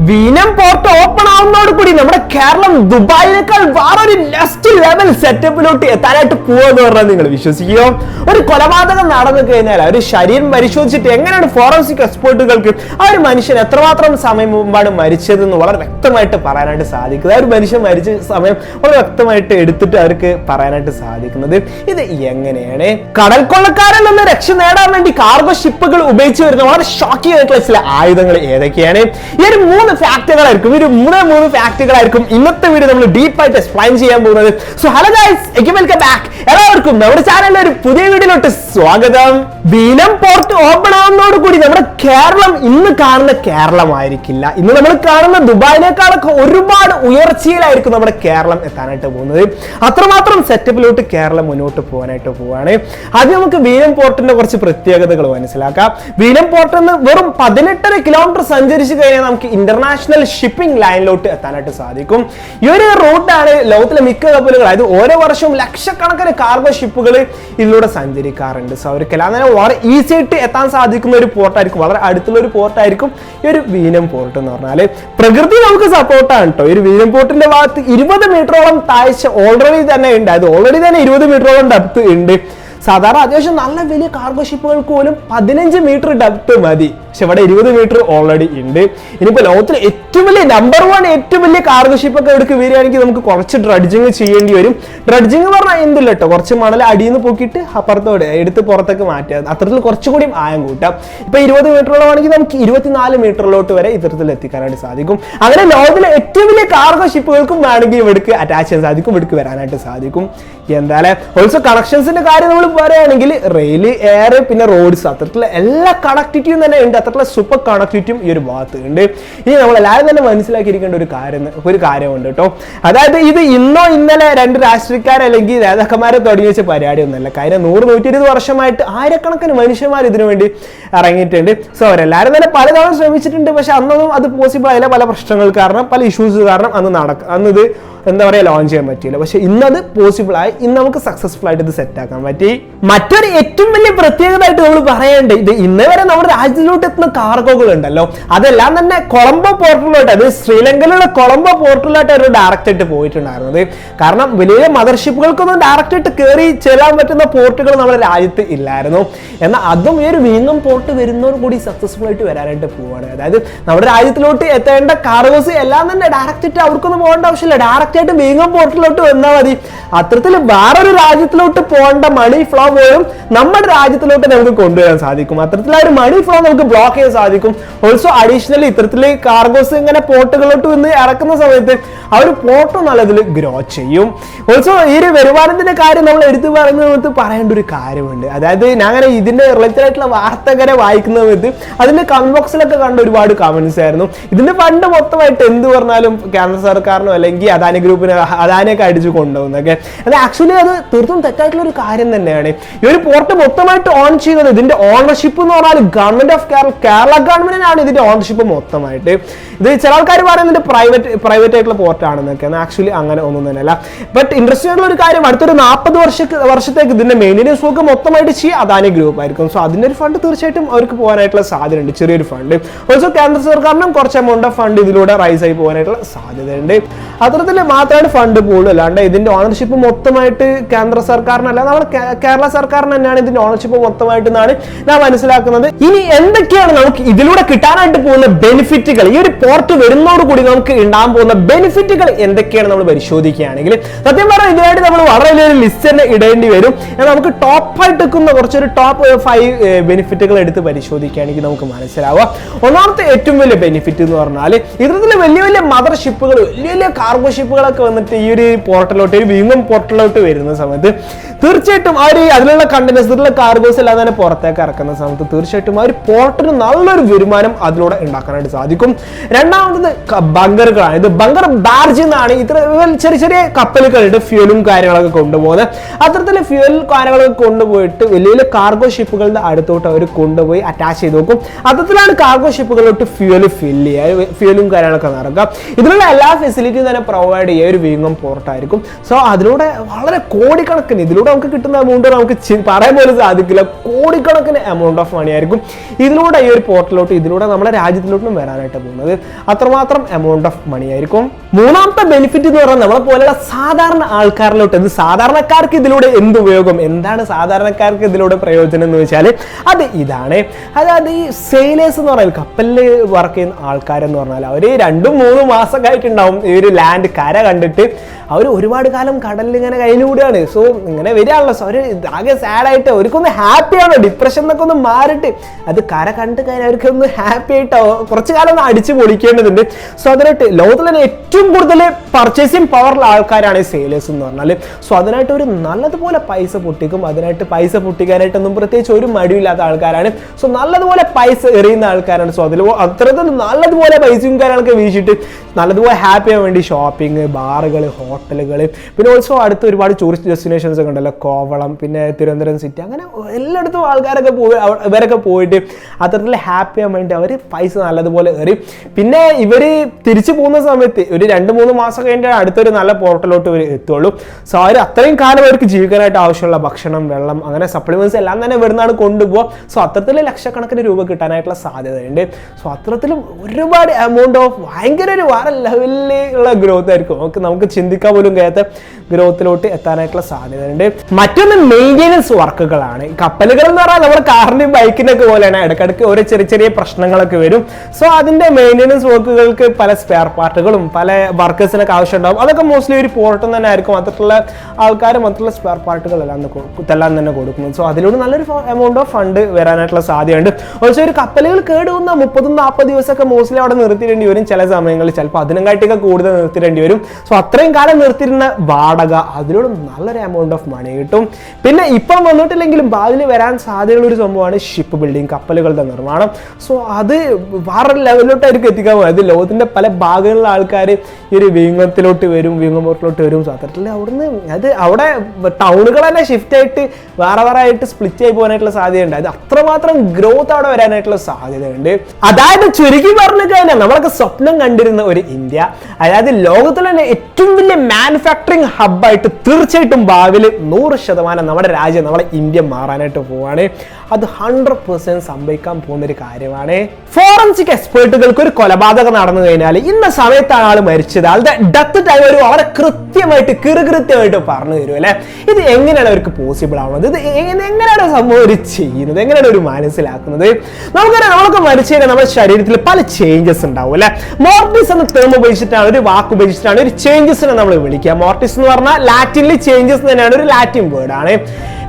വീനം port open ആവുന്നതോട് കൂടി നമ്മുടെ കേരളം ദുബായിനേക്കാൾ വേറൊരു ലെസ്റ്റ് ലെവൽ സെറ്റപ്പിലോട്ട് എത്താനായിട്ട് പോവെന്ന് പറഞ്ഞാൽ നിങ്ങൾ വിശ്വസിക്കുമോ ഒരു കൊലപാതകം നടന്നു കഴിഞ്ഞാൽ ഒരു ശരീരം പരിശോധിച്ചിട്ട് എങ്ങനെയാണ് ഫോറൻസിക് എക്സ്പേർട്ടുകൾക്ക് ആ ഒരു മനുഷ്യൻ എത്രമാത്രം സമയം മുമ്പാണ് മരിച്ചതെന്ന് വളരെ വ്യക്തമായിട്ട് പറയാനായിട്ട് സാധിക്കുന്നത്. ആ ഒരു മനുഷ്യൻ മരിച്ച സമയം വളരെ വ്യക്തമായിട്ട് എടുത്തിട്ട് അവർക്ക് പറയാനായിട്ട് സാധിക്കുന്നത്. ഇത് എങ്ങനെയാണ്? കടൽ കൊള്ളക്കാരിൽ നിന്ന് രക്ഷ നേടാൻ വേണ്ടി കാർഗോ ഷിപ്പുകൾ ഉപയോഗിച്ച് വരുന്ന വളരെ ഷോക്കിംഗ് ആയിട്ടുള്ള ചില ആയുധങ്ങൾ ഏതൊക്കെയാണ്? ഈ ഒരു മൂന്ന് ഫാക്ടുകളായിരിക്കും ഈ ഒരു മൂന്ന് മൂന്ന് ഫാക്ടുകളായിരിക്കും ഇന്നത്തെ വീഡിയോ നമ്മൾ ഡീപ്പായിട്ട് എക്സ്പ്ലെയിൻ ചെയ്യാൻ പോകുന്നത്. So hello guys welcome back എല്ലാവർക്കും നമ്മുടെ ചാനലിൽ ഒരു പുതിയ to സ്വാഗതം. വീനം പോർട്ട് ഓപ്പൺ ആവുന്നതോട് കൂടി നമ്മുടെ കേരളം ഇന്ന് കാണുന്ന കേരളമായിരിക്കില്ല. ഇന്ന് നമ്മൾ കാണുന്ന ദുബായിനേക്കാളൊക്കെ ഒരുപാട് ഉയർച്ചയിലായിരിക്കും നമ്മുടെ കേരളം എത്താനായിട്ട് പോകുന്നത്. അത്രമാത്രം സെറ്റപ്പിലോട്ട് കേരളം മുന്നോട്ട് പോകാനായിട്ട് പോവാണ്. ആദ്യം നമുക്ക് വീനം പോർട്ടിന്റെ കുറച്ച് പ്രത്യേകതകൾ മനസ്സിലാക്കാം. വീനം പോർട്ടിൽ നിന്ന് വെറും പതിനെട്ടര കിലോമീറ്റർ സഞ്ചരിച്ച് കഴിഞ്ഞാൽ നമുക്ക് ഇന്റർനാഷണൽ ഷിപ്പിംഗ് ലൈനിലോട്ട് എത്താനായിട്ട് സാധിക്കും. ഈ ഒരു റൂട്ടാണ് ലോകത്തിലെ മിക്ക കപ്പലുകൾ അതായത് ഓരോ വർഷവും ലക്ഷക്കണക്കിന് കാർഗോ ഷിപ്പുകൾ ഇതിലൂടെ സഞ്ചരിക്കാറുണ്ട്. സോ അവർക്കെല്ലാം അങ്ങനെ വളരെ ഈസി ആയിട്ട് എത്താൻ സാധിക്കുന്ന ഒരു പോർട്ടായിരിക്കും വളരെ അടുത്തുള്ള ഒരു പോർട്ടായിരിക്കും ഈ ഒരു വീനം പോർട്ട് എന്ന് പറഞ്ഞാൽ പ്രകൃതി നമുക്ക് സപ്പോർട്ടാണ് കേട്ടോ ഈ ഒരു വീനം പോർട്ടിന്റെ ഭാഗത്ത് ഇരുപത് മീറ്ററോളം താഴ്ച ഓൾറെഡി തന്നെ ഉണ്ട്. അത് ഓൾറെഡി തന്നെ ഇരുപത് മീറ്ററോളം ഡെപ്ത് ഉണ്ട്. സാധാരണ അത്യാവശ്യം നല്ല വലിയ കാർഗോ ഷിപ്പുകൾക്ക് പോലും പതിനഞ്ച് മീറ്റർ ഡെപ്ത് മതി. പക്ഷെ ഇവിടെ ഇരുപത് മീറ്റർ ഓൾറെഡി ഉണ്ട്. ഇനിയിപ്പോ ലോകത്തിലെ ഏറ്റവും വലിയ നമ്പർ വൺ ഏറ്റവും വലിയ കാർഗോ ഷിപ്പൊക്കെ എടുക്ക് വരികയാണെങ്കിൽ നമുക്ക് കുറച്ച് ഡ്രഡ്ജിങ് ചെയ്യേണ്ടി വരും. ഡ്രഡ്ജിങ് പറഞ്ഞാൽ എന്തില്ല കേട്ടോ കുറച്ച് മണൽ അടിയിൽ നിന്ന് പൊക്കിയിട്ട് അപ്പുറത്തോടെ എടുത്ത് പുറത്തേക്ക് മാറ്റുക. അത്തരത്തിൽ കുറച്ചുകൂടി ആയം കൂട്ടാം. ഇപ്പൊ ഇരുപത് മീറ്ററോളമാണെങ്കിൽ നമുക്ക് ഇരുപത്തിനാല് മീറ്ററിലോട്ട് വരെ ഇത്തരത്തിൽ എത്തിക്കാനായിട്ട് സാധിക്കും. അങ്ങനെ ലോകത്തിലെ ഏറ്റവും വലിയ കാർഗോ ഷിപ്പുകൾക്കും വേണമെങ്കിൽ ഇവിടേക്ക് അറ്റാച്ച് ചെയ്യാൻ സാധിക്കും ഇവിടേക്ക് വരാനായിട്ട് സാധിക്കും. എന്തായാലും ഓൾസോ കണക്ഷൻസിന്റെ കാര്യം നമ്മൾ പറയുകയാണെങ്കിൽ റെയിൽ എയർ പിന്നെ റോഡ്സ് അത്തരത്തിലുള്ള എല്ലാ കണക്ടിവിറ്റിയും തന്നെ ഉണ്ട്. അത്തരത്തിലുള്ള സൂപ്പർ കണക്ടിവിറ്റിയും ഈ ഒരു ഭാഗത്ത് ഉണ്ട്. ഇനി നമ്മൾ എല്ലാവരും തന്നെ മനസ്സിലാക്കിയിരിക്കേണ്ട ഒരു കാര്യം ഒരു കാര്യമുണ്ട് കേട്ടോ. അതായത് ഇത് ഇന്നോ ഇന്നലെ രണ്ട് രാഷ്ട്രീയക്കാരെ അല്ലെങ്കിൽ നേതാക്കന്മാരെ തുടങ്ങി വെച്ച പരിപാടിയൊന്നുമല്ല. കാര്യം നൂറ് നൂറ്റി ഇരുപത് വർഷമായിട്ട് ആയിരക്കണക്കിന് മനുഷ്യന്മാർ ഇതിനു വേണ്ടി ഇറങ്ങിയിട്ടുണ്ട്. സോ അവരെല്ലാവരും തന്നെ പലതവണ ശ്രമിച്ചിട്ടുണ്ട്. പക്ഷെ അന്നൊന്നും അത് പോസിബിൾ ആയില്ല. പല പ്രശ്നങ്ങൾ കാരണം പല ഇഷ്യൂസ് കാരണം അന്ന് നടക്ക അന്ന് ഇത് എന്താ പറയുക ലോഞ്ച് ചെയ്യാൻ പറ്റിയില്ല. പക്ഷെ ഇന്നത് പോസിബിൾ ആയി ഇന്ന് നമുക്ക് സക്സസ്ഫുൾ ആയിട്ട് ഇത് സെറ്റ് ആക്കാൻ പറ്റി മറ്റൊരു ഏറ്റവും വലിയ പ്രത്യേകത ആയിട്ട് നമ്മൾ പറയേണ്ടത് ഇത് ഇന്ന് വരെ നമ്മുടെ രാജ്യത്തിലോട്ട് എത്തുന്ന കാർഗോകൾ ഉണ്ടല്ലോ അതെല്ലാം തന്നെ കൊളംബോ പോർട്ടലിലോട്ട് അത് ശ്രീലങ്കയിലുള്ള കൊളംബോ പോർട്ടലിലോട്ട് അവർ ഡയറക്റ്റ് ആയിട്ട് പോയിട്ടുണ്ടായിരുന്നത്. കാരണം വലിയ മദർഷിപ്പുകൾക്കൊന്നും ഡയറക്റ്റ് ആയിട്ട് കയറി ചെല്ലാൻ പറ്റുന്ന പോർട്ടുകൾ നമ്മുടെ രാജ്യത്ത് ഇല്ലായിരുന്നു. എന്നാൽ അതും ഈ ഒരു വീണ്ടും പോർട്ട് വരുന്നതോട് കൂടി സക്സസ്ഫുൾ ആയിട്ട് വരാനായിട്ട് പോവാണ്. അതായത് നമ്മുടെ രാജ്യത്തിലോട്ട് എത്തേണ്ട കാർഗോസ് എല്ലാം തന്നെ ഡയറക്റ്റ് ആയിട്ട് അവർക്കൊന്നും പോകേണ്ട ആവശ്യമില്ല. ഡയറക്റ്റ് ആയിട്ട് വീങ്ങം പോർട്ടിലോട്ട് വന്നാൽ മതി. അത്തരത്തിൽ വേറൊരു രാജ്യത്തിലോട്ട് പോകേണ്ട മണി ഫ്ലോ പോലും നമ്മുടെ രാജ്യത്തിലോട്ട് നമുക്ക് കൊണ്ടുവരാൻ സാധിക്കും. അത്തരത്തിൽ ആ ഒരു മണി ഫ്ലോ നമുക്ക് ബ്ലോക്ക് ചെയ്യാൻ സാധിക്കും. ഓൾസോ അഡീഷണലി ഇത്തരത്തിൽ കാർഗോസ് ഇങ്ങനെ പോർട്ടുകളിലോട്ട് വന്ന് ഇറക്കുന്ന സമയത്ത് ആ ഒരു പോട്ടോ നല്ലതിൽ ഗ്രോ ചെയ്യും. ഓൾസോ ഈ ഒരു വരുമാനത്തിന്റെ കാര്യം നമ്മൾ എടുത്തു പറയുന്ന സമയത്ത് പറയേണ്ട ഒരു കാര്യമുണ്ട്. അതായത് ഞാൻ അങ്ങനെ ഇതിന്റെ റിലേറ്റഡ് ആയിട്ടുള്ള വാർത്തകരെ വായിക്കുന്ന സമയത്ത് കമന്റ് ബോക്സിലൊക്കെ കണ്ട ഒരുപാട് കമന്റ്സ് ആയിരുന്നു. ഇതിന്റെ ഫണ്ട് മൊത്തമായിട്ട് എന്ത് പറഞ്ഞാലും കേന്ദ്ര സർക്കാരിനോ അല്ലെങ്കിൽ അദാനി ഗ്രൂപ്പിന് അദാനിയൊക്കെ അടിച്ചു കൊണ്ടുപോകുന്നൊക്കെ അത് ആക്ച്വലി അത് തീർത്തും തെറ്റായിട്ടുള്ള ഒരു കാര്യം തന്നെയാണ്. ഈ ഒരു പോർട്ട് മൊത്തമായിട്ട് ഓൺ ചെയ്യുന്നത് ഇതിന്റെ ഓണർഷിപ്പ് എന്ന് പറഞ്ഞാൽ ഗവൺമെന്റ് ഓഫ് കേരള കേരള ഗവൺമെന്റിനാണ് ഇതിന്റെ ഓണർഷിപ്പ് മൊത്തമായിട്ട്. ഇത് ചില ആൾക്കാർ പറയുന്നത് പ്രൈവറ്റ് പ്രൈവറ്റ് ആയിട്ടുള്ള പോർട്ട് ആണെന്നൊക്കെ ആക്ച്വലി അങ്ങനെ ഒന്നും തന്നെയല്ല. ബട്ട് ഇൻട്രസ്റ്റിംഗ് ആയിട്ടുള്ള ഒരു കാര്യം അടുത്തൊരു നാൽപ്പത് വർഷ വർഷത്തേക്ക് ഇതിന്റെ മെയിന്റെനൻസ് ഒക്കെ മൊത്തമായിട്ട് ചെയ്യുക അദാനി ഗ്രൂപ്പ് ആയിരിക്കും. സോ അതിന്റെ ഒരു ഫണ്ട് തീർച്ചയായിട്ടും അവർക്ക് പോകാനായിട്ടുള്ള സാധ്യതയുണ്ട്. ചെറിയൊരു ഫണ്ട് ഓൾസോ കേന്ദ്ര സർക്കാരിനും കുറച്ച് എമൗണ്ട് ഓഫ് ഫണ്ട് ഇതിലൂടെ റൈസ് ആയി പോകാനായിട്ടുള്ള സാധ്യതയുണ്ട്. അത്തരത്തിൽ മാത്രമാണ് ഫണ്ട് പോകുള്ളൂ അല്ലാണ്ട് ഇതിന്റെ ഓണർഷിപ്പ് മൊത്തമായിട്ട് കേന്ദ്ര സർക്കാരിനല്ല നമ്മുടെ കേരള സർക്കാരിന് തന്നെയാണ് ഇതിന്റെ ഓണർഷിപ്പ് മൊത്തമായിട്ട് എന്നാണ് ഞാൻ മനസ്സിലാക്കുന്നത്. ഇനി എന്തൊക്കെയാണ് നമുക്ക് ഇതിലൂടെ കിട്ടാനായിട്ട് പോകുന്ന ബെനിഫിറ്റുകൾ ഈ ഒരു പോർട്ട് വരുന്നതോടുകൂടി നമുക്ക് ഉണ്ടാകാൻ പോകുന്ന ബെനിഫിറ്റുകൾ എന്തൊക്കെയാണ് നമ്മൾ പരിശോധിക്കുകയാണെങ്കിൽ സത്യം പറഞ്ഞാൽ ഇതിനായിട്ട് നമ്മൾ വളരെ വലിയൊരു ലിസ്റ്റ് തന്നെ ഇടേണ്ടി വരും. എന്നാൽ നമുക്ക് ടോപ്പ് ആയിട്ട് നിൽക്കുന്ന കുറച്ചൊരു ടോപ്പ് ഫൈവ് ബെനിഫിറ്റുകൾ എടുത്ത് പരിശോധിക്കുകയാണെങ്കിൽ നമുക്ക് മനസ്സിലാവുക ഒന്നാമത്തെ ഏറ്റവും വലിയ ബെനിഫിറ്റ് എന്ന് പറഞ്ഞാൽ ഇത്തരത്തിൽ വലിയ വലിയ മദർഷിപ്പുകൾ വലിയ വലിയ കാർഗോ ഷിപ്പുകളൊക്കെ വന്നിട്ട് ഈ ഒരു പോർട്ടലോട്ട് ഒരു വീങ്ങം പോർട്ടലോട്ട് വരുന്ന സമയത്ത് തീർച്ചയായിട്ടും ഒരു അതിലുള്ള കണ്ടനേഴ്സ് ഇതിലുള്ള കാർഗോസ് എല്ലാം തന്നെ പുറത്തേക്ക് ഇറക്കുന്ന സമയത്ത് തീർച്ചയായിട്ടും ആ ഒരു പോർട്ടിന് നല്ലൊരു വരുമാനം അതിലൂടെ ഉണ്ടാക്കാനായിട്ട് സാധിക്കും. രണ്ടാമത് ബങ്കറുകളാണ് ഇത് ബങ്കർ ബാർജ് എന്നാണ് ഇത്ര ചെറിയ ചെറിയ കപ്പലുകളുണ്ട് ഫ്യൂലും കാര്യങ്ങളൊക്കെ കൊണ്ടുപോകുന്നത്. അത്തരത്തിൽ ഫ്യൂൽ കാര്യങ്ങളൊക്കെ കൊണ്ടുപോയിട്ട് വലിയ വലിയ കാർഗോ ഷിപ്പുകളുടെ അടുത്തോട്ട് അവർ കൊണ്ടുപോയി അറ്റാച്ച് ചെയ്ത് നോക്കും അത്തരത്തിലാണ് കാർഗോ ഷിപ്പുകളിലോട്ട് ഫ്യൂൽ ഫില്ല് ചെയ്യുക ഫ്യൂലും കാര്യങ്ങളൊക്കെ നടക്കുക. ഇതിലുള്ള എല്ലാ ഫെസിലിറ്റിയും തന്നെ പ്രൊവൈഡ് ചെയ്യുക ഒരു വിങ്ങും പോർട്ടായിരിക്കും സോ അതിലൂടെ വളരെ കോടിക്കണക്കിന് ഇതിലൂടെ നമുക്ക് കിട്ടുന്ന എമൗണ്ട് നമുക്ക് പറയാൻ പോലും സാധിക്കില്ല. കോടിക്കണക്കിന് എമൗണ്ട് ഓഫ് മണി ആയിരിക്കും. ഇതിലൂടെ ഈ ഒരു പോർട്ടലിലോട്ട് ഇതിലൂടെ നമ്മുടെ രാജ്യത്തിലോട്ടും വരാനായിട്ട് പോകുന്നത്. അത്രമാത്രം എമൗണ്ട് ഓഫ് മണി ആയിരിക്കും. മൂന്നാമത്തെ ബെനിഫിറ്റ് എന്ന് പറഞ്ഞാൽ നമ്മളെ പോലെയുള്ള സാധാരണ ആൾക്കാരിലോട്ട് ഇത് സാധാരണക്കാർക്ക് ഇതിലൂടെ എന്ത് ഉപയോഗം? എന്താണ് സാധാരണക്കാർക്ക് ഇതിലൂടെ പ്രയോജനം എന്ന് വെച്ചാൽ അത് ഇതാണ്. അതായത് ഈ സെയിലേഴ്സ് എന്ന് പറഞ്ഞാൽ കപ്പലിൽ വർക്ക് ചെയ്യുന്ന ആൾക്കാരെന്ന് പറഞ്ഞാൽ അവർ രണ്ടും മൂന്നും മാസമൊക്കെ ആയിട്ടുണ്ടാവും ഈ ഒരു ലാൻഡ് കര കണ്ടിട്ട് അവർ ഒരുപാട് കാലം കടലിൽ ഇങ്ങനെ കയ്യിലൂടെയാണ്. സോ ഇങ്ങനെ വരികയാണല്ലോ. സോ അവർ ആകെ സാഡായിട്ട് അവർക്കൊന്ന് ഹാപ്പിയാണ് ഡിപ്രഷൻ എന്നൊക്കെ ഒന്ന് മാറിയിട്ട് അത് കര കണ്ട് കഴിഞ്ഞാൽ അവർക്കൊന്ന് ഹാപ്പി ആയിട്ടോ? കുറച്ച് കാലം ഒന്ന് അടിച്ച് പൊളിക്കേണ്ടതുണ്ട്. സോ അതിനായിട്ട് ലോകത്തിൽ തന്നെ ഏറ്റവും കൂടുതൽ പർച്ചേസിങ് പവറുള്ള ആൾക്കാരാണ് സെയിലേഴ്സ് എന്ന് പറഞ്ഞാൽ സോ അതിനായിട്ട് ഒരു നല്ലതുപോലെ പൈസ പൊട്ടിക്കും. അതിനായിട്ട് പൈസ പൊട്ടിക്കാനായിട്ടൊന്നും പ്രത്യേകിച്ച് ഒരു മടിയില്ലാത്ത ആൾക്കാരാണ്. സോ നല്ലതുപോലെ പൈസ എറിയുന്ന ആൾക്കാരാണ്. സോ അതിൽ അത്രത്തിൽ നല്ലതുപോലെ പൈസയും കാര്യങ്ങളൊക്കെ വീശിയിട്ട് നല്ലതുപോലെ ഹാപ്പി ആവാൻ വേണ്ടി ഷോപ്പിംഗ് ബാറുകൾ ഹോട്ടലുകൾ പിന്നെ ഓൾസോ അടുത്ത് ഒരുപാട് ടൂറിസ്റ്റ് ഡെസ്റ്റിനേഷൻസ് ഒക്കെ ഉണ്ടല്ലോ. കോവളം പിന്നെ തിരുവനന്തപുരം സിറ്റി അങ്ങനെ എല്ലായിടത്തും ആൾക്കാരൊക്കെ പോയി ഇവരൊക്കെ പോയിട്ട് അത്തരത്തിൽ ഹാപ്പി ആവാൻ വേണ്ടി അവർ പൈസ നല്ലതുപോലെ കയറി. പിന്നെ ഇവർ തിരിച്ചു പോകുന്ന സമയത്ത് ഒരു രണ്ട് മൂന്ന് മാസം കഴിഞ്ഞാൽ അടുത്തൊരു നല്ല പോർട്ടലോട്ട് ഇവർ എത്തുള്ളൂ. സോ അവർ അത്രയും കാലം അവർക്ക് ജീവിക്കാനായിട്ട് ആവശ്യമുള്ള ഭക്ഷണം വെള്ളം അങ്ങനെ സപ്ലിമെന്റ്സ് എല്ലാം തന്നെ ഇവിടുന്നാണ് കൊണ്ടുപോകുക സോ അത്തരത്തിൽ ലക്ഷക്കണക്കിന് രൂപ കിട്ടാനായിട്ടുള്ള സാധ്യതയുണ്ട്. സോ അത്തരത്തിലും ഒരുപാട് എമൗണ്ട് ഓഫ് ഭയങ്കര ഒരു വേറെ ലെവലിലുള്ള ഗ്രോത്ത് ആയിരിക്കും. നമുക്ക് നമുക്ക് ചിന്തിക്കാൻ പോലും കഴിയാത്ത ഗ്രോത്തിലോട്ട് എത്താനായിട്ടുള്ള സാധ്യതയുണ്ട്. മറ്റൊന്ന് മെയിന്റെനൻസ് വർക്കുകളാണ് കപ്പലുകൾ എന്ന് പറഞ്ഞാൽ നമ്മുടെ കാറിന്റെയും ബൈക്കിന്റെയൊക്കെ പോലെയാണ്. ഇടയ്ക്കിടയ്ക്ക് ഓരോ ചെറിയ ചെറിയ പ്രശ്നങ്ങളൊക്കെ വരും. സോ അതിന്റെ മെയിന്റെനൻസ് വർക്കുകൾക്ക് പല സ്പെയർ പാർട്ടുകളും പല വർക്കേഴ്സിനൊക്കെ ആവശ്യമുണ്ടാകും അതൊക്കെ മോസ്റ്റ്ലി ഒരു പോർട്ടം തന്നെ ആയിരിക്കും. മറ്റുള്ള ആൾക്കാർ മറ്റുള്ള സ്പെയർ പാർട്ടുകളെല്ലാം കൊടുക്കും- തന്നെ കൊടുക്കുന്നത് സോ അതിലൂടെ നല്ലൊരു എമൗണ്ട് ഓഫ് ഫണ്ട് വരാനായിട്ടുള്ള സാധ്യതയുണ്ട്. ഓൾസോ ഒരു കപ്പലുകൾ കേടുവന്ന മുപ്പതും നാൽപ്പത് ദിവസമൊക്കെ മോസ്റ്റ്ലി അവിടെ നിർത്തിയിടേണ്ടി വരും ചില സമയങ്ങളിൽ. ചിലപ്പോൾ അതിനെക്കാട്ടിയൊക്കെ കൂടുതൽ നിർത്തിടേണ്ടി വരും. സോ അത്രയും കാലം നിർത്തിയിരുന്ന വാടക അതിലൂടെ നല്ലൊരു എമൗണ്ട് ഓഫ് മണി കിട്ടും. പിന്നെ ഇപ്പം വന്നിട്ടില്ലെങ്കിലും ഭാവിയിൽ വരാൻ സാധ്യതയുള്ള ഒരു സംഭവമാണ് ഷിപ്പ് ബിൽഡിംഗ് കപ്പലുകളുടെ നിർമ്മാണം. സോ അത് വേറെ ലെവലിലോട്ടായിരിക്കും എത്തിക്കാൻ പോകുന്നത്. അത് ലോകത്തിന്റെ പല ഭാഗങ്ങളിലുള്ള ആൾക്കാർ ഈ ഒരു വീങ്ങത്തിലോട്ട് വരും വിങ്ങമ്പോട്ടിലോട്ട് വരും. സോ അത്തരത്തിൽ അവിടുന്ന് അത് അവിടെ ടൗണുകൾ തന്നെ ഷിഫ്റ്റ് ആയിട്ട് വേറെ വേറെ ആയിട്ട് സ്പ്ലിറ്റ് ആയി പോകാനായിട്ടുള്ള സാധ്യതയുണ്ട്. അത് അത്രമാത്രം ഗ്രോത്ത് അവിടെ വരാനായിട്ടുള്ള സാധ്യതയുണ്ട്. അതായത് ചുരുക്കി പറഞ്ഞു കഴിഞ്ഞാൽ നമ്മളൊക്കെ സ്വപ്നം കണ്ടിരുന്ന ഒരു ഇന്ത്യ. അതായത് ലോകത്തിലെ തന്നെ ഏറ്റവും വലിയ മാനുഫാക്ചറിങ് ഹബ്ബായിട്ട് തീർച്ചയായിട്ടും ഭാവിയിൽ നൂറ് ശതമാനം നമ്മുടെ രാജ്യം നമ്മുടെ ഇന്ത്യ മാറാനായിട്ട് പോവാണ്. അത് ഹൺഡ്രഡ് പെർസെന്റ് സംഭവിക്കാൻ പോകുന്ന ഒരു കാര്യമാണ്. ഫോറൻസിക് എക്സ്പേർട്ടുകൾക്ക് ഒരു കൊലപാതകം നടന്നു കഴിഞ്ഞാൽ ഇന്ന സമയത്താണ് ആൾ മരിച്ചത്. ആളുടെ ഡെത്ത് ടൈം ഒരു വളരെ കൃത്യമായിട്ട് കൃത്യമായിട്ട് പറഞ്ഞു തരും അല്ലെ? ഇത് എങ്ങനെയാണ് അവർക്ക് പോസിബിൾ ആവുന്നത്? ഇത് എങ്ങനെയാണ് സംഭവം ഒരു ചെയ്യുന്നത്? എങ്ങനെയാണ് ഒരു മനസ്സിലാക്കുന്നത്? നമുക്കറിയാം നമ്മളൊക്കെ മരിച്ചു കഴിഞ്ഞാൽ നമ്മുടെ ശരീരത്തിൽ പല ചേഞ്ചസ് ഉണ്ടാവും അല്ലെ? മോർട്ടിസ് എന്ന ടേം ഉപയോഗിച്ചിട്ടാണ് ഒരു വാക്ക് ഉപയോഗിച്ചിട്ടാണ് ഒരു ചേഞ്ചസിനെ നമ്മൾ വിളിക്കുക. മോർട്ടിസ് എന്ന് പറഞ്ഞാൽ ലാറ്റിനിൽ ചേഞ്ചസ് തന്നെയാണ് ഒരു ലാറ്റിൻ വേർഡ് ആണ്.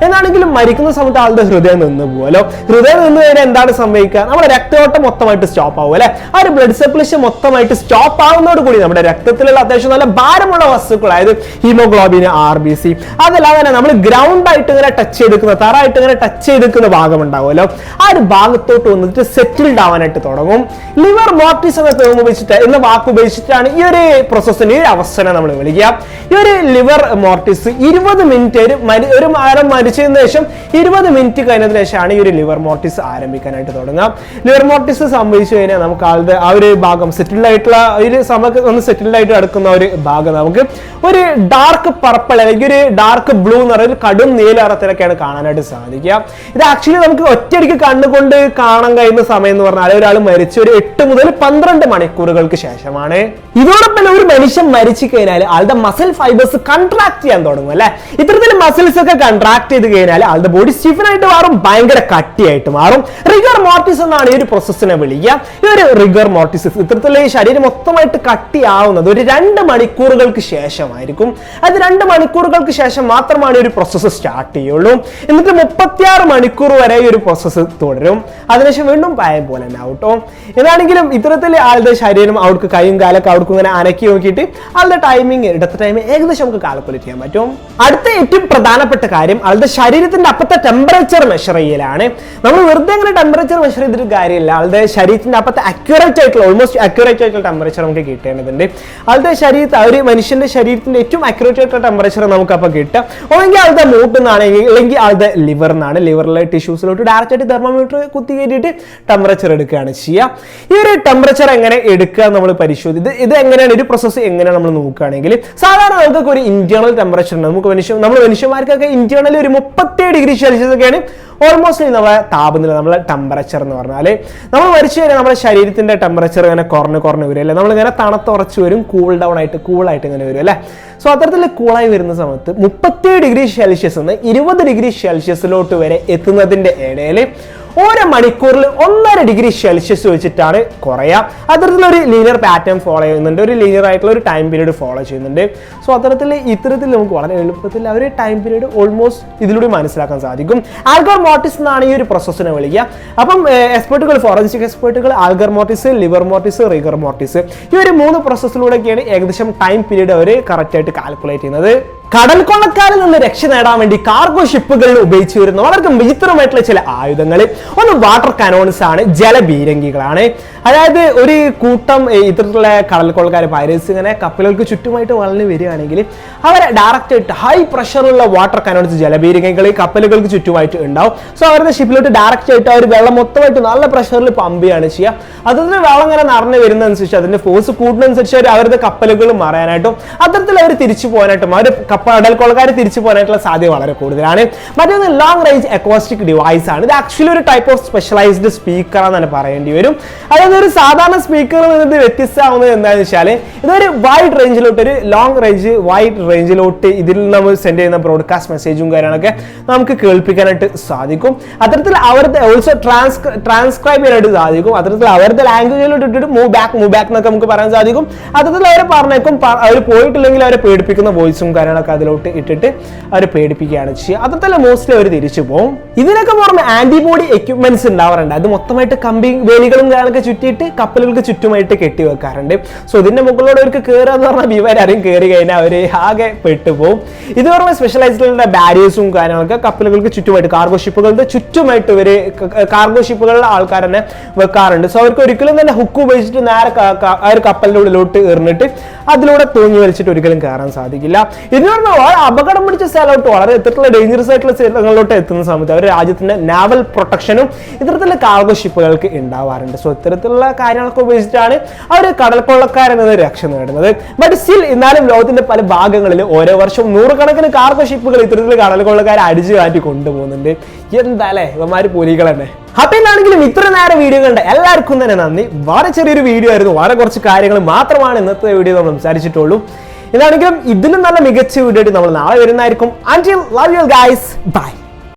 എന്നാണെങ്കിലും മരിക്കുന്ന സമയത്ത് ആളുടെ ഹൃദയം നിന്ന് പോകുമല്ലോ ഹൃദയം നിന്ന് കഴിഞ്ഞാൽ എന്താണ് സംഭവിക്കുക? നമ്മുടെ രക്തയോട്ടം മൊത്തമായിട്ട് സ്റ്റോപ്പ് ആവും അല്ലെ? ആ ഒരു ബ്ലഡ് സർക്കുലേഷൻ മൊത്തമായിട്ട് സ്റ്റോപ്പ് ആവുന്നതോട് കൂടി നമ്മുടെ രക്തത്തിലുള്ള അത്യാവശ്യം നല്ല ഭാരമുള്ള വസ്തുക്കൾ അതായത് ഹീമോഗ്ലോബിൻ ആർ ബി സി അതല്ലാതെ തന്നെ നമ്മൾ ഗ്രൗണ്ട് ആയിട്ട് ഇങ്ങനെ ടച്ച് ചെയ്തെടുക്കുന്ന തറായിട്ട് ഇങ്ങനെ ടച്ച് ചെയ്തെടുക്കുന്ന ഭാഗം ഉണ്ടാവുമല്ലോ ആ ഒരു ഭാഗത്തോട്ട് വന്നിട്ട് സെറ്റിൽഡ് ആവാനായിട്ട് തുടങ്ങും. ലിവർ മോർട്ടിസ് എന്ന term ഉപയോഗിച്ചിട്ട് എന്ന വാക്ക് ഉപയോഗിച്ചിട്ടാണ് ഈ ഒരു പ്രോസസ്സിന് ഈ ഒരു അവസ്ഥനെ നമ്മൾ വിളിക്കുക. ഈ ഒരു ലിവർ മോർട്ടിസ് ഇരുപത് മിനിറ്റ് ഒരു മരി- ഒരു മരം മരിച്ചതിന് ശേഷം ഇരുപത് മിനിറ്റ് കഴിഞ്ഞതിന് ശേഷമാണ് ഈ ഒരു ലിവർ മോർട്ടിസ് ആരംഭിക്കാനായിട്ട് തുടങ്ങുക. ലിവർ മോർട്ടിസ് സംഭവിച്ചു കഴിഞ്ഞാൽ നമുക്ക് ആളുടെ ആ ഒരു ഭാഗം സെറ്റിൽഡ് ആയിട്ടുള്ള ഒരു സമയത്ത് ഒന്ന് സെറ്റിൽഡ് ആയിട്ട് കിടക്കുന്ന ഒരു ഭാഗം നമുക്ക് ഒരു ഡാർക്ക് പർപ്പിൾ അല്ലെങ്കിൽ ഒരു ഡാർക്ക് ബ്ലൂ എന്ന് പറയുന്ന കടും നീലറത്തിലൊക്കെയാണ് കാണാനായിട്ട് സാധിക്കുക. ഇത് ആക്ച്വലി നമുക്ക് ഒറ്റയടിക്ക് കണ്ണുകൊണ്ട് കാണാൻ കഴിയുന്ന സമയം എന്ന് പറഞ്ഞാൽ ഒരാൾ മരിച്ച ഒരു എട്ട് മുതൽ പന്ത്രണ്ട് മണിക്കൂറുകൾക്ക് ശേഷമാണ്. ഇതോടൊപ്പം ഒരു മനുഷ്യൻ മരിച്ചു കഴിഞ്ഞാൽ ആളുടെ മസിൽ ഫൈബേഴ്സ് കൺട്രാക്ട് ചെയ്യാൻ തുടങ്ങും അല്ലെ? ഇത്തരത്തിൽ മസിൽസ് ഒക്കെ കൺട്രാക്ട് ചെയ്ത് കഴിഞ്ഞാൽ ആളുടെ ബോഡി സ്റ്റിഫനായിട്ട് മാറും ഭയങ്കര കട്ടിയായിട്ട് മാറും. റിഗർ മോർട്ടിസ് എന്നാണ് ഈ ഒരു പ്രോസസ്സിനെ വിളിക്കുക. ഈ ഒരു റിഗർ മോർട്ടിസ് ഇത്തരത്തിൽ ഈ ശരീരം മൊത്തമായിട്ട് കട്ടിയാവുന്നത് ഒരു രണ്ട് മണിക്കൂറുകൾക്ക് ശേഷമായിരിക്കും. അത് രണ്ട് മണിക്കൂറുകൾക്ക് ശേഷം മാത്രമാണ് ഈ ഒരു പ്രോസസ്സ് സ്റ്റാർട്ട് ചെയ്യുള്ളൂ. എന്നിട്ട് മുപ്പത്തിയാറ് മണിക്കൂർ വരെ ഈ ഒരു പ്രോസസ്സ് തുടരും. അതിനുശേഷം വീണ്ടും പഴയ പോലെ തന്നെ ആവട്ടോ. എന്നാണെങ്കിലും ഇത്തരത്തിൽ ആളുടെ ശരീരം അവർക്ക് കൈയും കാലൊക്കെ അവർക്ക് ഇങ്ങനെ അനക്കി നോക്കിയിട്ട് ആളുടെ ടൈമിങ് ഇടത്ത ടൈമിംഗ് ഏകദേശം നമുക്ക് കാൽക്കുലേറ്റ് ചെയ്യാൻ പറ്റും. അടുത്ത ഏറ്റവും പ്രധാനപ്പെട്ട കാര്യം ആളുടെ ശരീരത്തിന്റെ അപ്പത്തെ ടെമ്പറേച്ചർ മെഷർ ചെയ്യലാണ്. നമ്മൾ വെറുതെ അങ്ങനെ ടെമ്പറേച്ചർ മെഷർ ചെയ്തിട്ട് കാര്യമില്ല. ആളുടെ ശരീരത്തിന്റെ അപ്പത്തെ അക്യൂറേറ്റ് ആയിട്ടുള്ള ഓൾമോസ്റ്റ് അക്യൂറേറ്റ് ആയിട്ടുള്ള ടെമ്പറേച്ചർ നമുക്ക് കിട്ടേണ്ടതുണ്ട്. ആളുടെ ശരീരത്തിൽ ആ ഒരു മനുഷ്യന്റെ ശരീരത്തിന്റെ ഏറ്റവും അക്യൂറേറ്റ് ആയിട്ടുള്ള ടെമ്പറേച്ചർ നമുക്ക് അപ്പോൾ കിട്ടുക ഒന്നെങ്കിൽ ആളുടെ മൂട്ടിൽ നിന്നാണ് അല്ലെങ്കിൽ ആളുടെ ലിവറിൽ നിന്നാണ്. ലിവറിലെ ടിഷ്യൂസിലോട്ട് ഡയറക്റ്റ് ആയിട്ട് തെർമോമീറ്റർ കുത്തി കയറ്റിയിട്ട് ടെമ്പറേച്ചർ എടുക്കുകയാണ് ചെയ്യുക ഈ ഒരു ടെമ്പറേച്ചർ എങ്ങനെ എടുക്കുക നമ്മൾ പരിശോധിച്ച് ഇത് എങ്ങനെയാണ് ഒരു പ്രോസസ്സ് എങ്ങനെയാണ് നമ്മൾ നോക്കുകയാണെങ്കിൽ സാധാരണ നമുക്കൊക്കെ ഒരു ഇന്റേണൽ ടെമ്പറേച്ചർ ഉണ്ട്. നമുക്ക് മനുഷ്യ നമ്മൾ മനുഷ്യന്മാർക്കൊക്കെ ഇന്റേണൽ ഒരു മുപ്പത്തേഴ് ഡിഗ്രി സെൽഷ്യസ് ഒക്കെയാണ് ഓൾമോസ്റ്റ് നമ്മളെ താപനില നമ്മളെ ടെമ്പറേച്ചർ എന്ന് പറഞ്ഞാൽ നമ്മൾ മരിച്ചു കഴിഞ്ഞാൽ നമ്മുടെ ശരീരത്തിന്റെ ടെമ്പറേച്ചർ ഇങ്ങനെ കുറഞ്ഞ് കുറഞ്ഞ് വരും അല്ലേ? നമ്മളിങ്ങനെ തണുത്തുറച്ച് വരും കൂൾ ഡൗൺ ആയിട്ട് കൂളായിട്ട് ഇങ്ങനെ വരും അല്ലേ? സോ അത്തരത്തിൽ കൂളായി വരുന്ന സമയത്ത് മുപ്പത്തേഴ് ഡിഗ്രി സെൽഷ്യസ് നിന്ന് ഇരുപത് ഡിഗ്രി സെൽഷ്യസിലോട്ട് വരെ എത്തുന്നതിന്റെ ഇടയിൽ ഓരോ മണിക്കൂറിൽ ഒന്നര ഡിഗ്രി സെൽഷ്യസ് വെച്ചിട്ടാണ് കുറയുക. അത്തരത്തിലൊരു ലീനിയർ പാറ്റേൺ ഫോളോ ചെയ്യുന്നുണ്ട്. ഒരു ലീനിയർ ആയിട്ടുള്ള ഒരു ടൈം പീരീഡ് ഫോളോ ചെയ്യുന്നുണ്ട്. സോ അത്തരത്തിൽ ഇത്തരത്തിൽ നമുക്ക് വളരെ എളുപ്പത്തിൽ ആ ഒരു ടൈം പീരീഡ് ഓൾമോസ്റ്റ് ഇതിലൂടെ മനസ്സിലാക്കാൻ സാധിക്കും. ആൽഗർ മോട്ടിസ് എന്നാണ് ഈ ഒരു പ്രോസസ്സിനെ വിളിക്കുക. അപ്പം എക്സ്പേർട്ടുകൾ forensic എക്സ്പേർട്ടുകൾ algor mortis livor mortis rigor mortis ഈ ഒരു മൂന്ന് പ്രോസസ്സിലൂടെയൊക്കെയാണ് ഏകദേശം ടൈം പീരീഡ് അവർ കറക്റ്റായിട്ട് കാൽക്കുലേറ്റ് ചെയ്യുന്നത്. കടൽ കൊള്ളക്കാരിൽ നിന്ന് രക്ഷ നേടാൻ വേണ്ടി കാർഗോ ഷിപ്പുകളിൽ ഉപയോഗിച്ചു വരുന്ന വളരെ വിചിത്രമായിട്ടുള്ള ചില ആയുധങ്ങൾ ഒന്ന് വാട്ടർ കനോൺസ് ആണ് ജലബീരങ്കികളാണ് അതായത് ഒരു കൂട്ടം ഇത്തരത്തിലുള്ള കടൽ കൊള്ളക്കാർ ഇങ്ങനെ കപ്പലുകൾക്ക് ചുറ്റുമായിട്ട് വളർന്നു വരികയാണെങ്കിൽ അവരെ ഡയറക്റ്റ് ആയിട്ട് ഹൈ പ്രഷറുള്ള വാട്ടർ കനോൺസ് ജലബീരങ്കികൾ കപ്പലുകൾക്ക് ചുറ്റുമായിട്ട് ഉണ്ടാവും. സോ അവരുടെ ഷിപ്പിലോട്ട് ഡയറക്റ്റ് ആയിട്ട് അവർ വെള്ളം മൊത്തമായിട്ട് നല്ല പ്രഷറിൽ പമ്പ് ചെയ്യാണ് ചെയ്യുക അതിന് വെള്ളം ഇങ്ങനെ നിറഞ്ഞു വരുന്നതനുസരിച്ച് അതിന്റെ ഫോഴ്സ് കൂടുന്നതനുസരിച്ച് അവരുടെ കപ്പലുകൾ മറയാനായിട്ടും അത്തരത്തിൽ അവർ തിരിച്ചു പോകാനായിട്ടും അവർ കപ്പൽ കൊള്ളക്കാർ തിരിച്ചു പോകാനായിട്ടുള്ള സാധ്യത വളരെ കൂടുതലാണ്. മറ്റൊന്ന് ലോങ് റേഞ്ച് അക്വാസ്റ്റിക് ഡിവൈസ് ആണ്. ഇത് ആക്ച്വലി ഒരു ടൈപ്പ് ഓഫ് സ്പെഷ്യലൈസ്ഡ് സ്പീക്കർ എന്നാണ് പറയേണ്ടി വരും. അതായത് ഒരു സാധാരണ സ്പീക്കറിൽ നിന്ന് വ്യത്യസ്തമാവുന്നത് എന്താണെന്ന് വെച്ചാൽ ഇതൊരു വൈഡ് റേഞ്ചിലോട്ട് ഒരു ലോങ് റേഞ്ച് വൈഡ് റേഞ്ചിലോട്ട് ഇതിൽ നമ്മൾ സെൻഡ് ചെയ്യുന്ന ബ്രോഡ്കാസ്റ്റ് മെസ്സേജും കാര്യങ്ങളൊക്കെ നമുക്ക് കേൾപ്പിക്കാനായിട്ട് സാധിക്കും. അത്തരത്തിൽ അവരുടെ ഓൾസോ ട്രാൻസ് ട്രാൻസ്ക്രൈബ് ചെയ്യാനായിട്ട് സാധിക്കും. അത്തരത്തിൽ അവരുടെ ലാംഗ്വേജിലോട്ട് ഇട്ടിട്ട് മൂവ് ബാക്ക് മൂവ് ബാക്ക് എന്നൊക്കെ നമുക്ക് പറയാൻ സാധിക്കും. അത്തരത്തിൽ അവരെ പറഞ്ഞേക്കും അവർ പോയിട്ടില്ലെങ്കിൽ അവരെ പേടിപ്പിക്കുന്ന വോയിസും കാര്യങ്ങളൊക്കെ അതിലോട്ട് ഇട്ടിട്ട് അവർ പേടിപ്പിക്കുകയാണ് ചെയ്യുക. അത്തരത്തിൽ മോസ്റ്റ്ലി അവർ തിരിച്ചു പോകും ഇതിനൊക്കെ പുറമെ ആന്റിബോഡി എക്യുപ്മെന്റ്സ് ഉണ്ടാവാറുണ്ട്. അത് മൊത്തമായിട്ട് കമ്പി വേലികളും കാര്യങ്ങളൊക്കെ ചുറ്റിയിട്ട് കപ്പലുകൾക്ക് ചുറ്റുമായിട്ട് കെട്ടി വെക്കാറുണ്ട്. സോ ഇതിന്റെ മുകളിലൂടെ അവർക്ക് കയറുക എന്ന് പറഞ്ഞാൽ വിവരാരും കയറി കഴിഞ്ഞാൽ അവർ ആകെ പെട്ടുപോകും ഇത് പറഞ്ഞ സ്പെഷ്യലൈസ്ഡ് ബാരിയേഴ്സും കാര്യങ്ങളൊക്കെ കപ്പലുകൾക്ക് ചുറ്റുമായിട്ട് കാർഗോ ഷിപ്പുകളുടെ ചുറ്റുമായിട്ട് ഇവർ കാർഗോ ഷിപ്പുകളുടെ ആൾക്കാർ തന്നെ വെക്കാറുണ്ട്. സോ അവർക്ക് ഒരിക്കലും തന്നെ ഹുക്ക് ഉപയോഗിച്ചിട്ട് നേരെ ആ ഒരു കപ്പലിന്റെ ഉള്ളിലോട്ട് എറിഞ്ഞിട്ട് അതിലൂടെ തൂങ്ങി വലിച്ചിട്ട് ഒരിക്കലും കയറാൻ സാധിക്കില്ല. ഇതിന് പറഞ്ഞാൽ അപകടം പിടിച്ച സ്ഥലത്തോട്ട് വളരെ ഇത്തരത്തിലുള്ള ഡേഞ്ചറസ് ആയിട്ടുള്ള സ്ഥലങ്ങളിലോട്ട് എത്തുന്ന സമയത്ത് അവർ രാജ്യത്തിന്റെ നാവൽ പ്രൊട്ടക്ഷനും ഇത്തരത്തിലുള്ള കാർഗോ ഷിപ്പുകൾക്ക് ഉണ്ടാവാറുണ്ട്. സോ ഇത്തരത്തിലുള്ള കാര്യങ്ങളൊക്കെ ഉപയോഗിച്ചിട്ടാണ് അവർ കടൽക്കൊള്ളക്കാരെന്നത് രക്ഷ നേടുന്നത്. ബട്ട് സ്റ്റിൽ എന്നാലും ലോകത്തിന്റെ പല ഭാഗങ്ങളിൽ ഓരോ വർഷവും നൂറുകണക്കിന് കാർഗോ ഷിപ്പുകൾ ഇത്തരത്തിൽ കടൽക്കൊള്ളക്കാരെ അടിച്ചു കാറ്റി കൊണ്ടുപോകുന്നുണ്ട്. എന്താ അല്ലേ ഇവന്മാര് പുലികൾ തന്നെ അപ്പൊ എന്താണെങ്കിലും ഇത്ര നേരം വീഡിയോ കണ്ട എല്ലാവർക്കും തന്നെ നന്ദി. വളരെ ചെറിയൊരു വീഡിയോ ആയിരുന്നു. വളരെ കുറച്ച് കാര്യങ്ങൾ മാത്രമാണ് ഇന്നത്തെ വീഡിയോ നമ്മൾ സംസാരിച്ചിട്ടുള്ളൂ. എന്താണെങ്കിലും ഇതിലും നല്ല മികച്ച വീഡിയോ ആയിട്ട് നമ്മൾ നാളെ വരുന്നതായിരിക്കും. Love you guys bye